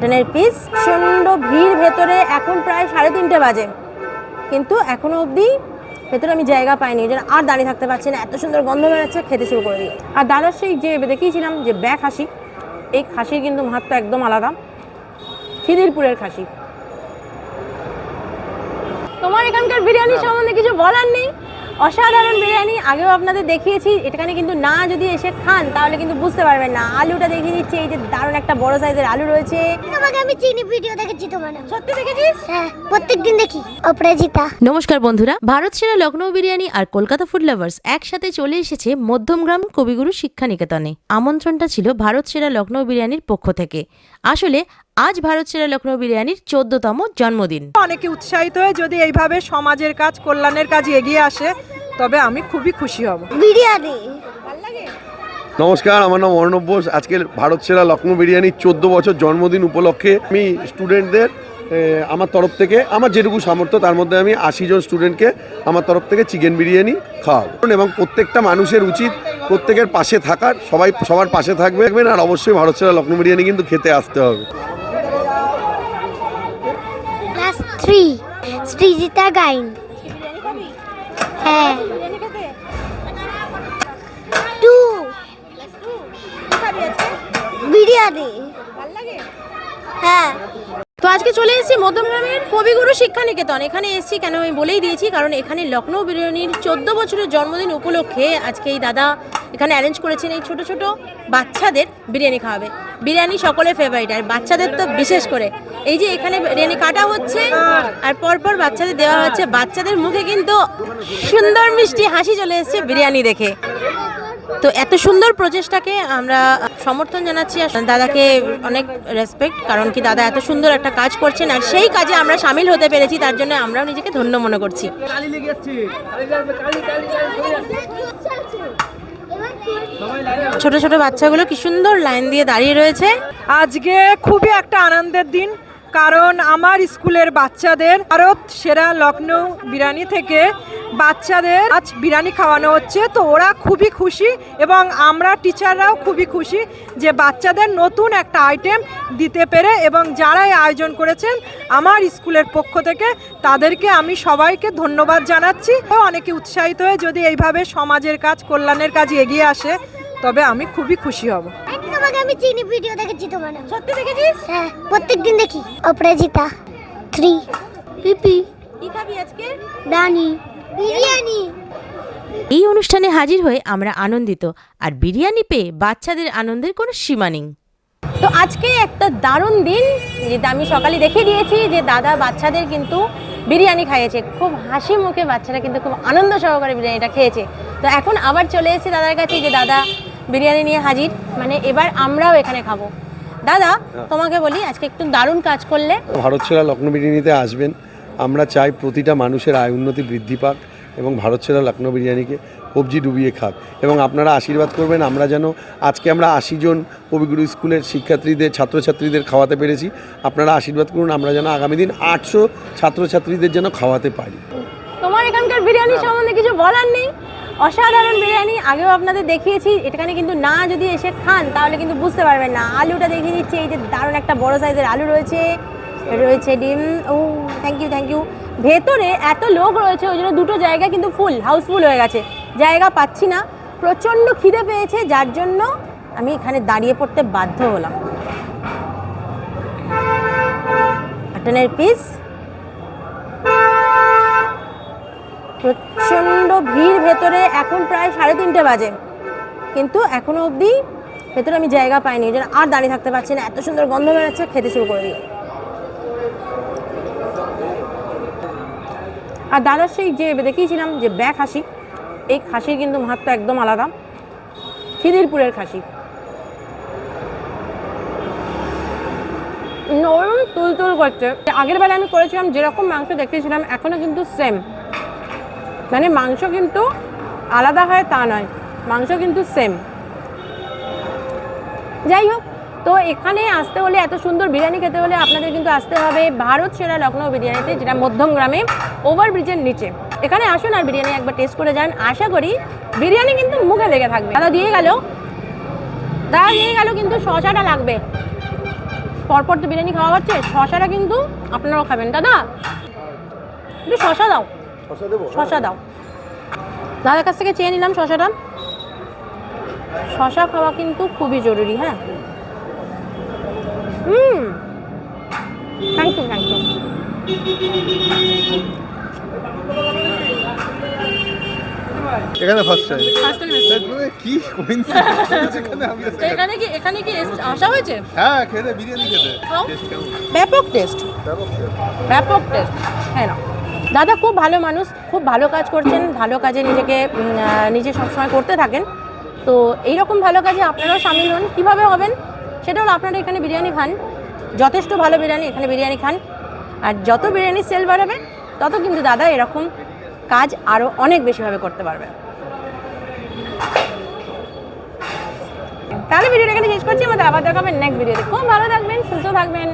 ট্রেনের পিস প্রচণ্ড ভিড় ভেতরে এখন প্রায় সাড়ে তিনটে বাজে। কিন্তু এখনও অবধি ভেতরে আমি জায়গা পাইনি ওই আর দাঁড়িয়ে থাকতে পারছি না। এত সুন্দর গন্ধ বেরোচ্ছে খেতে শুরু করে দিই আর দাদার সেই যে দেখিয়েছিলাম যে ব্যাগ খাসি এই খাসির কিন্তু মাহাত্ম একদম আলাদা। খিদিরপুরের খাসি। তোমার এখানকার বিরিয়ানি সম্বন্ধে কিছু বলার নেই? অসাধারণ বিরিয়ানি আগেও আপনাদের দেখিয়েছি এখানে কিন্তু না যদি এসে খান তাহলে কিন্তু বুঝতে পারবেন না। আলুটা দেখিয়ে দিচ্ছি এই যে দারুণ একটা বড় সাইজের আলু রয়েছে। তোমাকে আমি চিনি ভিডিও দেখেছি তোমার সত্যি দেখেছিস? হ্যাঁ প্রত্যেকদিন দেখি অপরাজিতা। নমস্কার বন্ধুরা ভারত সেরা লখনৌ বিরিয়ানি আর কলকাতা ফুড লাভার্স একসাথে চলে এসেছে মধ্যমগ্রাম কবিগুরু শিক্ষা নিকেতনে আমন্ত্রণটা ছিল ভারত সেরা লখনৌ বিরিয়ানির পক্ষ থেকে। আসলে আজ ভারত সেরা লখনৌ বিরিয়ানির চোদ্দতম জন্মদিন। অনেকে উৎসাহিত হয়ে যদি এইভাবে সমাজের কাজ কল্যাণের কাজ এগিয়ে আসে। তবে আমি খুবই খুশি হব। বিরিয়ানি। নমস্কার আমার নাম অর্ণব বোস। আজকে ভারত সেরা লখনৌ বিরিয়ানির চোদ্দ বছর জন্মদিন উপলক্ষে আমি স্টুডেন্টদের আমার তরফ থেকে আমার যেটুকু সামর্থ্য তার মধ্যে আমি আশি জন স্টুডেন্টকে আমার তরফ থেকে চিকেন বিরিয়ানি খাওয়াবো। এবং প্রত্যেকটা মানুষের উচিত প্রত্যেকের পাশে থাকার সবাই সবার পাশে থাকবে আর অবশ্যই ভারত সেরা লখনৌ বিরিয়ানি কিন্তু খেতে আসতে হবে। থ্রি সৃজিতা গাইন হ্যাঁ। টু। বিরিয়ানি। হ্যাঁ। তো আজকে চলে এসেছি মধ্যমগ্রামের কবিগুরু শিক্ষা নিকেতন এখানে এসেছি কেন আমি বলেই দিয়েছি, কারণ এখানে লখনৌ বিরিয়ানির চোদ্দ বছরের জন্মদিন উপলক্ষে আজকে এই দাদা এখানে অ্যারেঞ্জ করেছেন এই ছোট ছোট বাচ্চাদের বিরিয়ানি খাওয়াবে। বিরিয়ানি সকলের ফেভারিট আর বাচ্চাদের তো বিশেষ করে। এই যে এখানে বিরিয়ানি কাটা হচ্ছে, আর পরপর বাচ্চাদের দেওয়া হচ্ছে, বাচ্চাদের মুখে কিন্তু সুন্দর মিষ্টি হাসি চলে এসেছে বিরিয়ানি দেখে। তো এত সুন্দর প্রচেষ্টাকে আমরা সমর্থন জানাচ্ছি আর দাদাকে অনেক রেসপেক্ট কারণ কি দাদা এত সুন্দর একটা কাজ করছেন আর সেই কাজে আমরা সামিল হতে পেরেছি তার জন্য আমরাও নিজেকে ধন্য মনে করছি। ছোট ছোট বাচ্চাগুলো কি সুন্দর লাইন দিয়ে দাঁড়িয়ে রয়েছে। আজকে খুবই একটা আনন্দের দিন। কারণ আমার স্কুলের বাচ্চাদের ভারত সেরা লখনৌ বিরিয়ানি থেকে বাচ্চাদের আজ বিরিয়ানি খাওয়ানো হচ্ছে। তো ওরা খুবই খুশি এবং আমরা টিচাররাও খুবই খুশি যে বাচ্চাদের নতুন একটা আইটেম দিতে পেরে এবং যারা এই আয়োজন করেছেন আমার স্কুলের পক্ষ থেকে তাদেরকে আমি সবাইকে ধন্যবাদ জানাচ্ছি। অনেকে উৎসাহিত হয়ে যদি এইভাবে সমাজের কাজ, কল্যাণের কাজ এগিয়ে আসে, তবে আমি খুবই খুশি হব। তোমাকে আমি চিনি ভিডিও দেখেছি তোমার সত্যি দেখেছিস? হ্যাঁ প্রত্যেকদিন দেখি অপরাজিতা থ্রি পিপি। কি খাবি আজকে? ডানি বিরিয়ানি। এই অনুষ্ঠানে হাজির হয়ে আমরা আনন্দিত আর বিরিয়ানি পেয়ে বাচ্চাদের আনন্দের কোনো সীমা নেই। তো আজকে একটা দারুণ দিন যেটা আমি সকালে দেখে দিয়েছি যে দাদা বাচ্চাদের কিন্তু বিরিয়ানি খাইয়েছে। খুব হাসি মুখে বাচ্চারা কিন্তু খুব আনন্দ সহকারে বিরিয়ানিটা খেয়েছে। তো এখন আবার চলে এসেছি দাদার কাছে যে দাদা বিরিয়ানি নিয়ে হাজির। মানে এবার আমরাও এখানে খাব। দাদা তোমাকে বলি আজকে একটু দারুণ কাজ করলে। ভারত সেরা লখনৌ বিরিয়ানিতে আসবেন। আমরা চাই প্রতিটা মানুষের আয় উন্নতি বৃদ্ধি পাক এবং ভারত সেরা লখনৌ বিরিয়ানিকে কবজি ডুবিয়ে খাক। এবং আপনারা আশীর্বাদ করবেন আমরা যেন আজকে আমরা আশি জন কবিগুরু স্কুলের শিক্ষার্থীদের ছাত্রছাত্রীদের খাওয়াতে পেরেছি। আপনারা আশীর্বাদ করুন আমরা যেন আগামী দিন আটশো ছাত্রছাত্রীদের যেন খাওয়াতে পারি। তোমার এখানকার বিরিয়ানি সম্বন্ধে কিছু বলার নেই? অসাধারণ বিরিয়ানি, আগেও আপনাদের দেখিয়েছি, এখানে কিন্তু না যদি এসে খান, তাহলে কিন্তু বুঝতে পারবেন না। আলুটা দেখিয়ে দিচ্ছি, এই যে দারুণ একটা বড় সাইজের আলু রয়েছে রয়েছে ডিম, ও থ্যাংক ইউ থ্যাংক ইউ ভেতরে এত লোক রয়েছে, ওই জন্য দুটো জায়গা কিন্তু ফুল হাউসফুল হয়ে গেছে। জায়গা পাচ্ছি না, প্রচণ্ড খিদে পেয়েছে, যার জন্য আমি এখানে দাঁড়িয়ে পড়তে বাধ্য হলাম। মাটনের পিস প্রচণ্ড ভিড় ভেতরে এখন প্রায় সাড়ে তিনটে বাজে। কিন্তু এখনও অবধি ভেতরে আমি জায়গা পাইনি ওই জন্য আর দাঁড়িয়ে থাকতে পারছি না। এত সুন্দর গন্ধ বেরোচ্ছে, খেতে শুরু করে দিই আর দাদার সেই যে দেখিয়েছিলাম যে ব্যাক হাসি এই খাসির কিন্তু মাহাত্ম একদম আলাদা। খিদিরপুরের খাসি। নরম তুলতুল করছে। আগের বেলা আমি করেছিলাম যেরকম মাংস দেখিয়েছিলাম এখনও কিন্তু সেম মানে মাংস কিন্তু আলাদা হয়, তা নয়। মাংস কিন্তু সেম যাই হোক, তো এখানে আসতে হলে, এত সুন্দর বিরিয়ানি খেতে হলে আপনাদের কিন্তু আসতে হবে ভারত সেরা লখনৌ বিরিয়ানিতে, যেটা মধ্যম গ্রামে, ওভারব্রিজের নিচে। এখানে আসুন আর বিরিয়ানি একবার টেস্ট করে যান। আশা করি বিরিয়ানি কিন্তু মুখে লেগে থাকবে। দাদা দিয়ে গেল। দাদা দিয়ে গেল কিন্তু শশাটা লাগবে। পরপর তো বিরিয়ানি খাওয়া হচ্ছে, শশাটা কিন্তু আপনারাও খাবেন। দাদা, একটু শশা দাও। শশা দেবো? দাও। দাদার কাছ থেকে চেয়ে নিলাম শশাটা শশা খাওয়া কিন্তু খুবই জরুরি হ্যাঁ? হুম। থ্যাংক ইউ থ্যাংক ইউ এখানে ফার্স্ট টাইম ফার্স্ট টাইম কি coincidence, এখানে আমি এখানে কি এখানে কি আসা হয়েছে? হ্যাঁ খেতে বিরিয়ানি খেতে কেমন? ব্যাপক টেস্ট। ব্যাপক টেস্ট হ্যাঁ না দাদা খুব ভালো মানুষ, খুব ভালো কাজ করছেন, ভালো কাজে নিজেকে নিজে সবসময় করতে থাকেন। তো এইরকম ভালো কাজে আপনারাও সামিল হন। কীভাবে হবেন সেটা হলো আপনারা এখানে বিরিয়ানি খান। যথেষ্ট ভালো বিরিয়ানি, এখানে বিরিয়ানি খান। আর যত বিরিয়ানি সেল বাড়াবে, তত কিন্তু দাদা এরকম কাজ আরও অনেক বেশিভাবে করতে পারবে। তাহলে ভিডিওটা এখানে শেষ করছি, আমাদের আবার দেখাবেন নেক্সট ভিডিওতে খুব ভালো থাকবেন, সুস্থ থাকবেন.